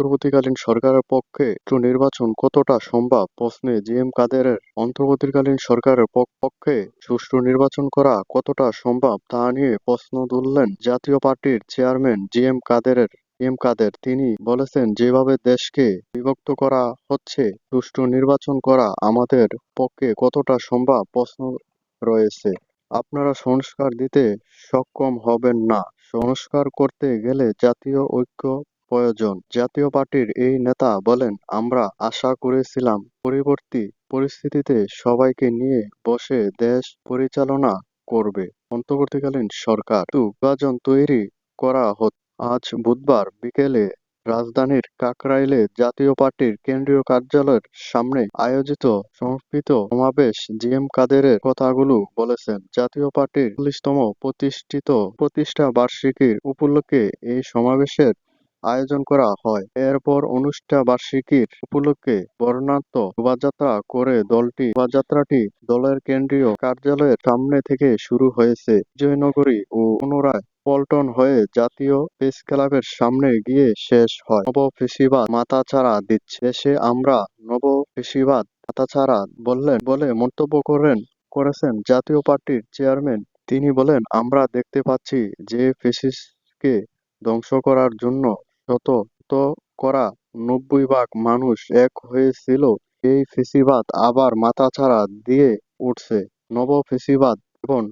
অন্তর্বর্তীকালীন সরকারের পক্ষে সুষ্ঠু নির্বাচন কতটা সম্ভব? প্রশ্নে জি এম কাদেরের অন্তর্বর্তীকালীন সরকারের পক্ষে সুষ্ঠু নির্বাচন করা কতটা সম্ভব তা নিয়ে প্রশ্ন তুললেন জাতীয় পার্টির চেয়ারম্যান জি এম কাদেরের। এম কাদের, তিনি বলেছেন, যেভাবে দেশকে বিভক্ত করা হচ্ছে, সুষ্ঠু নির্বাচন করা আমাদের পক্ষে কতটা সম্ভব? প্রশ্ন রয়েছে। আপনারা সংস্কার দিতে সক্ষম হবেন না। সংস্কার করতে গেলে জাতীয় ঐক্য প্রয়োজন। জাতীয় পার্টির এই নেতা বলেন, আমরা আশা করেছিলাম পরবর্তী পরিস্থিতিতে সবাইকে নিয়ে বসে দেশ পরিচালনা করবে। অন্তর্বর্তীকালীন সরকার বিভাজন তৈরি করা হচ্ছে আজ বুধবার বিকেলে রাজধানীর কাকরাইলে জাতীয় পার্টির কেন্দ্রীয় কার্যালয়ের সামনে আয়োজিত সংস্কৃত সমাবেশ জি এম কাদেরের কথাগুলো বলেছেন। জাতীয় পার্টির চল্লিশতম প্রতিষ্ঠিত প্রতিষ্ঠা বার্ষিকীর উপলক্ষে এই সমাবেশের আয়োজন করা হয়। এরপর অনুষ্ঠান বার্ষিকীর উপলক্ষে বর্ণাঢ্য শোভাযাত্রা করে দলটি। শোভাযাত্রাটি দলের কেন্দ্রীয় কার্যালয়ের সামনে থেকে শুরু হয়েছে। বিজয়নগরী ও পুনরায় পল্টন হয়ে জাতীয় প্রেস ক্লাবের সামনে গিয়ে শেষ হয়। নব ফেসিবাদ মাথাচাড়া দিচ্ছে। দেশে আমরা নব ফেসিবাদ মাথাচাড়া বললেন বলে মন্তব্য করেন, করেছেন জাতীয় পার্টির চেয়ারম্যান। তিনি বলেন, আমরা দেখতে পাচ্ছি যে ফেসিসকে ধ্বংস করার জন্য শত করা নব্বই ভাগ মানুষ এক হয়েছিল, এই ফেসিবাদ আবার মাথাচাড়া দিয়ে উঠছে। নব ফেসিবাদ এবং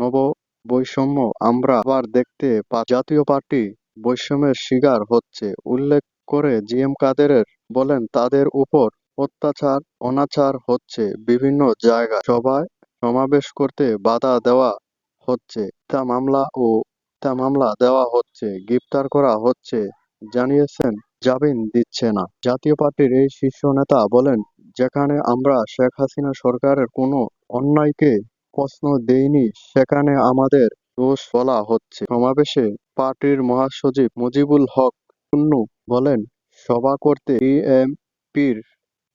নব বৈষম্য আমরা আবার দেখতে পা, জাতীয় পার্টি বৈষম্যের শিকার হচ্ছে। উল্লেখ করে জি এম কাদেরের বলেন, তাদের উপর অত্যাচার, অনাচার হচ্ছে বিভিন্ন জায়গায়। সবাই সমাবেশ করতে বাধা দেওয়া হচ্ছে মামলা ও তা মামলা দেওয়া হচ্ছে, গ্রেপ্তার করা হচ্ছে জানিয়েছেন, জামিন দিচ্ছে না। জাতীয় পার্টির এই শীর্ষ নেতা বলেন, যেখানে আমরা শেখ হাসিনা সরকারের কোনো অন্যায়কে প্রশ্ন দেইনি, সেখানে আমাদের দোষ বলা হচ্ছে। সমাবেশে পার্টির মহাসচিব মুজিবুল হক কুন্নু বলেন, সভা করতে ডিএমপির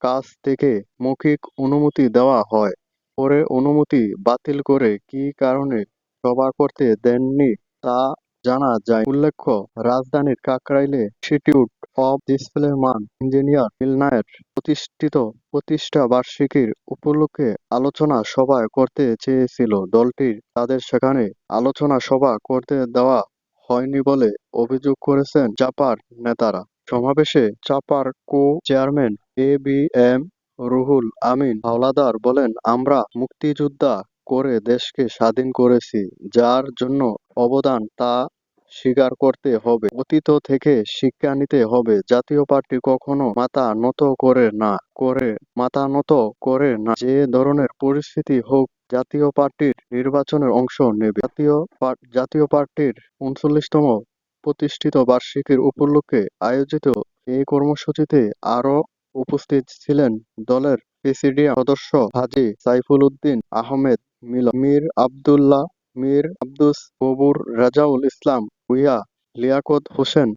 কাছ থেকে মৌখিক অনুমতি দেওয়া হয়। পরে অনুমতি বাতিল করে কী কারণে সভা করতে দেননি তা জানা যায়। উল্লেখ্য, রাজধানীর কাকরাইলে ইনস্টিটিউট অব ডিসপ্লেমান ইঞ্জিনিয়ার মিলনায়ের প্রতিষ্ঠিত প্রতিষ্ঠা বার্ষিকীর উপলক্ষে আলোচনা সভা করতে চেয়েছিল দলটির। তাদের সেখানে আলোচনা সভা করতে দেওয়া হয়নি বলে অভিযোগ করেছেন জাপার নেতারা। সমাবেশে চাপার co chairman A B M Ruhul Amin Hawlader বলেন, আমরা মুক্তিযোদ্ধা করে দেশকে স্বাধীন করেছি, যার জন্য অবদান তা স্বীকার করতে হবে। অতীত থেকে শিক্ষা নিতে হবে। জাতীয় পার্টি কখনো মাথা নত করে না, করে মাথা নত করে না। যে ধরনের পরিস্থিতি হোক, জাতীয় পার্টির নির্বাচনের অংশ নেবে। জাতীয় জাতীয় পার্টির উনচল্লিশতম প্রতিষ্ঠিত বার্ষিকীর উপলক্ষে আয়োজিত এই কর্মসূচিতে আরও উপস্থিত ছিলেন দলের প্রেসিডিয়াম সদস্য হাজি সাইফুল উদ্দিন আহমেদ মীর আবদুল্লাহ মীর আবদুস কবুর রাজাউল ইসলাম ভূঁইয়া লিয়াকত হোসেন।